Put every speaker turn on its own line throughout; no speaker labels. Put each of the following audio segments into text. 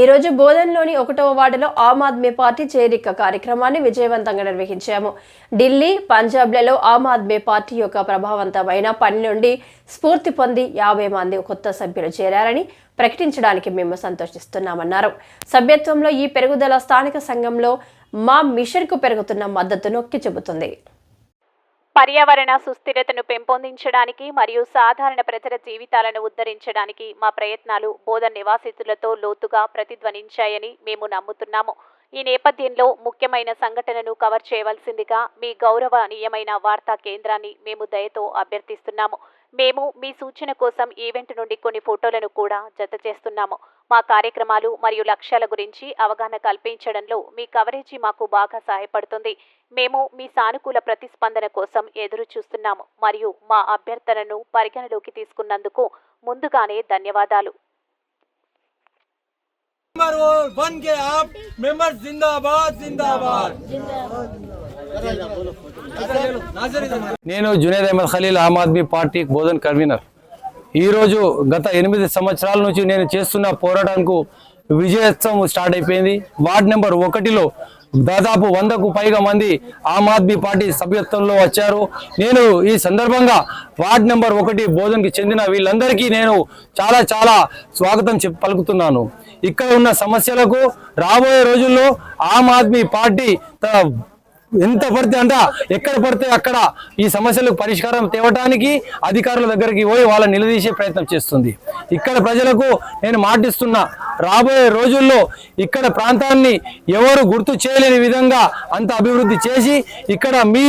ఈరోజు బోధన్లోని ఒకటవ వార్డులో ఆమ్ ఆద్మీ పార్టీ చేరిక కార్యక్రమాన్ని విజయవంతంగా నిర్వహించాము. ఢిల్లీ పంజాబ్లలో ఆమ్ ఆద్మీ పార్టీ యొక్క ప్రభావవంతమైన పని నుండి స్ఫూర్తి పొంది యాభై మంది కొత్త సభ్యులు చేరారని ప్రకటించడానికి మేము సంతోషిస్తున్నామన్నారు. సభ్యత్వంలో ఈ పెరుగుదల స్థానిక సంఘంలో మా మిషన్కు పెరుగుతున్న మద్దతు నొక్కి చెబుతుంది.
పర్యావరణ సుస్థిరతను పెంపొందించడానికి మరియు సాధారణ ప్రజల జీవితాలను ఉద్ధరించడానికి మా ప్రయత్నాలు బోధన్ నివాసితులతో లోతుగా ప్రతిధ్వనించాయని మేము నమ్ముతున్నాము. ఈ నేపథ్యంలో ముఖ్యమైన సంఘటనను కవర్ చేయవలసిందిగా మీ గౌరవనీయమైన వార్తా కేంద్రాన్ని మేము దయతో అభ్యర్థిస్తున్నాము. మేము మీ సూచన కోసం ఈవెంట్ నుండి కొన్ని ఫోటోలను కూడా జత చేస్తున్నాము. మా కార్యక్రమాలు మరియు లక్ష్యాల గురించి అవగాహన కల్పించడంలో మీ కవరేజీ మాకు బాగా సహాయపడుతుంది. మేము మీ సానుకూల ప్రతిస్పందన కోసం ఎదురు చూస్తున్నాము మరియు మా అభ్యర్థనను పరిగణలోకి తీసుకున్నందుకు ముందుగానే ధన్యవాదాలు.
జిందాబాద్ జిందాబాద్
నేను జునేద్ అహ్మద్ ఖలీల్ ఆమ్ ఆద్మీ పార్టీ బోధన్ కన్వీనర్. ఈరోజు గత ఎనిమిది సంవత్సరాల నుంచి నేను చేస్తున్న పోరాటానికి విజయోత్సవం స్టార్ట్ అయిపోయింది. వార్డ్ నెంబర్ ఒకటిలో దాదాపు వందకు పైగా మంది ఆమ్ ఆద్మీ పార్టీ సభ్యత్వంలో వచ్చారు. నేను ఈ సందర్భంగా వార్డ్ నెంబర్ ఒకటి బోధన్కి చెందిన వీళ్ళందరికీ నేను చాలా చాలా స్వాగతం పలుకుతున్నాను. ఇక్కడ ఉన్న సమస్యలకు రాబోయే రోజుల్లో ఆమ్ ఆద్మీ పార్టీ ఎంత పడితే అంట ఎక్కడ పడితే అక్కడ ఈ సమస్యలకు పరిష్కారం తేవటానికి అధికారుల దగ్గరికి పోయి వాళ్ళని నిలదీసే ప్రయత్నం చేస్తుంది. ఇక్కడ ప్రజలకు నేను మాటిస్తున్నా రాబోయే రోజుల్లో ఇక్కడ ప్రాంతాన్ని ఎవరు గుర్తు చేయలేని విధంగా అంత అభివృద్ధి చేసి ఇక్కడ మీ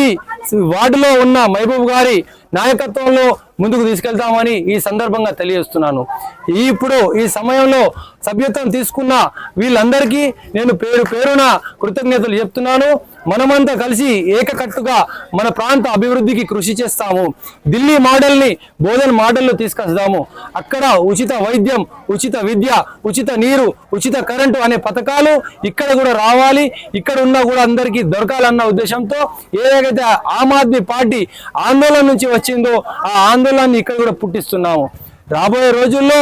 వార్డులో ఉన్న మహబూబ్ గారి నాయకత్వంలో ముందుకు తీసుకెళ్తామని ఈ సందర్భంగా తెలియజేస్తున్నాను. ఇప్పుడు ఈ సమయంలో సభ్యత్వం తీసుకున్న వీళ్ళందరికీ నేను పేరు పేరున కృతజ్ఞతలు చెప్తున్నాను. మనమంతా కలిసి ఏకకట్టుగా మన ప్రాంత అభివృద్ధికి కృషి చేస్తాము. ఢిల్లీ మోడల్ని బోధన్ మోడల్లో తీసుకొస్తాము. అక్కడ ఉచిత వైద్యం ఉచిత విద్య ఉచిత నీరు ఉచిత కరెంటు అనే పథకాలు ఇక్కడ కూడా రావాలి. ఇక్కడ ఉన్నా కూడా అందరికీ దొరకాలన్న ఉద్దేశంతో ఏదైతే ఆమ్ ఆద్మీ పార్టీ ఆందోళన నుంచి వచ్చిందో ఆ ఆందోళనని ఇక్కడ కూడా పుట్టిస్తున్నాము. రాబోయే రోజుల్లో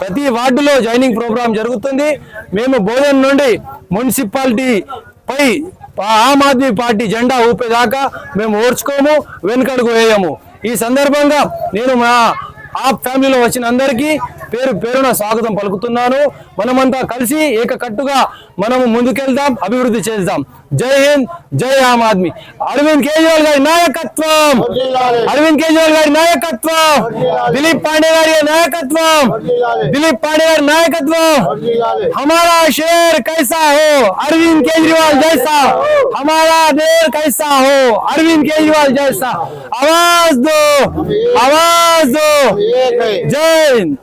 ప్రతి వార్డులో జాయినింగ్ ప్రోగ్రాం జరుగుతుంది. మేము బోధన్ నుండి మున్సిపాలిటీ పై ఆమ్ ఆద్మీ పార్టీ జెండా ఊపేదాకా మేము ఓర్చుకోము వెనుకడుగు వేయము. ఈ సందర్భంగా నేను మా ఆ ఫ్యామిలీలో వచ్చిన అందరికీ పేరు పేరున స్వాగతం పలుకుతున్నాను మనమంతా కలిసి ఏకకట్టుగా మనము ముందుకెళ్దాం అభివృద్ధి చేద్దాం జై హింద్ జై ఆమ్ ఆద్మీ అరవింద్ కేజ్రీవాల్ గారి నాయకత్వం అరవింద్ కేజ్రీవాల్ గారి నాయకత్వం దిలీప్ పాండే గారి నాయకత్వం దిలీప్ పాండే గారి నాయకత్వం हमारा शेर कैसा हो अरविंद केजरीवाल जैसा हमारा देर कैसा हो अरविंद केजरीवाल जैसा आवाज दो आवाज दो जय हिंद